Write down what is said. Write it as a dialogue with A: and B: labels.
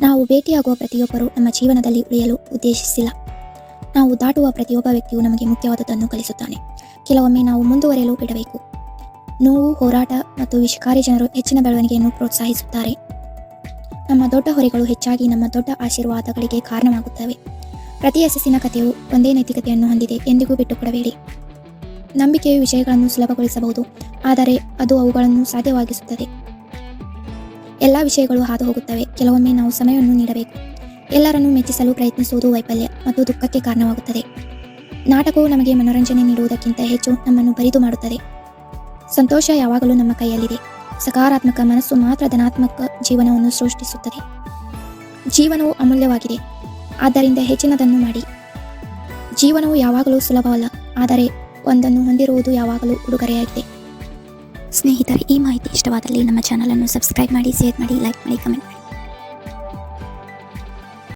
A: ನಾವು ಭೇಟಿಯಾಗುವ ಪ್ರತಿಯೊಬ್ಬರು ನಮ್ಮ ಜೀವನದಲ್ಲಿ ಉಳಿಯಲು ಉದ್ದೇಶಿಸಿಲ್ಲ. ನಾವು ದಾಟುವ ಪ್ರತಿಯೊಬ್ಬ ವ್ಯಕ್ತಿಯು ನಮಗೆ ಮುಖ್ಯವಾದದ್ದನ್ನು ಕಲಿಸುತ್ತಾನೆ. ಕೆಲವೊಮ್ಮೆ ನಾವು ಮುಂದುವರೆಯಲು ಬಿಡಬೇಕು. ನೋವು, ಹೋರಾಟ ಮತ್ತು ವಿಷಕಾರಿ ಜನರು ಹೆಚ್ಚಿನ ಬೆಳವಣಿಗೆಯನ್ನು ಪ್ರೋತ್ಸಾಹಿಸುತ್ತಾರೆ. ನಮ್ಮ ದೊಡ್ಡ ಹೊರೆಗಳು ಹೆಚ್ಚಾಗಿ ನಮ್ಮ ದೊಡ್ಡ ಆಶೀರ್ವಾದಗಳಿಗೆ ಕಾರಣವಾಗುತ್ತವೆ. ಪ್ರತಿ ಯಶಸ್ಸಿನ ಕಥೆಯು ಒಂದೇ ನೈತಿಕತೆಯನ್ನು ಹೊಂದಿದೆ ಎಂದಿಗೂ ಬಿಟ್ಟುಕೊಡಬೇಡಿ. ನಂಬಿಕೆಯು ವಿಷಯಗಳನ್ನು ಸುಲಭಗೊಳಿಸಬಹುದು, ಆದರೆ ಅದು ಅವುಗಳನ್ನು ಸಾಧ್ಯವಾಗಿಸುತ್ತದೆ. ಎಲ್ಲ ವಿಷಯಗಳು ಹಾದು ಹೋಗುತ್ತವೆ ಕೆಲವೊಮ್ಮೆ ನಾವು ಸಮಯವನ್ನು ನೀಡಬೇಕು. ಎಲ್ಲರನ್ನೂ ಮೆಚ್ಚಿಸಲು ಪ್ರಯತ್ನಿಸುವುದು ವೈಫಲ್ಯ ಮತ್ತು ದುಃಖಕ್ಕೆ ಕಾರಣವಾಗುತ್ತದೆ. ನಾಟಕವು ನಮಗೆ ಮನೋರಂಜನೆ ನೀಡುವುದಕ್ಕಿಂತ ಹೆಚ್ಚು ನಮ್ಮನ್ನು ಬರಿದು ಮಾಡುತ್ತದೆ. ಸಂತೋಷ ಯಾವಾಗಲೂ ನಮ್ಮ ಕೈಯಲ್ಲಿದೆ. ಸಕಾರಾತ್ಮಕ ಮನಸ್ಸು ಮಾತ್ರ ಧನಾತ್ಮಕ ಜೀವನವನ್ನು ಸೃಷ್ಟಿಸುತ್ತದೆ. ಜೀವನವು ಅಮೂಲ್ಯವಾಗಿದೆ. ಆದ್ದರಿಂದ ಹೆಚ್ಚಿನದನ್ನು ಮಾಡಿ. ಜೀವನವು ಯಾವಾಗಲೂ ಸುಲಭವಲ್ಲ, ಆದರೆ ಒಂದನ್ನು ಹೊಂದಿರುವುದು ಯಾವಾಗಲೂ ಉಡುಗೊರೆಯಾಗಿದೆ. ಸ್ನೇಹಿತರೆ ಈ ಮಾಹಿತಿ ಇಷ್ಟವಾದಲ್ಲಿ ನಮ್ಮ ಚಾನಲನ್ನು ಸಬ್ಸ್ಕ್ರೈಬ್ ಮಾಡಿ ಶೇರ್ ಮಾಡಿ ಲೈಕ್ ಮಾಡಿ ಕಮೆಂಟ್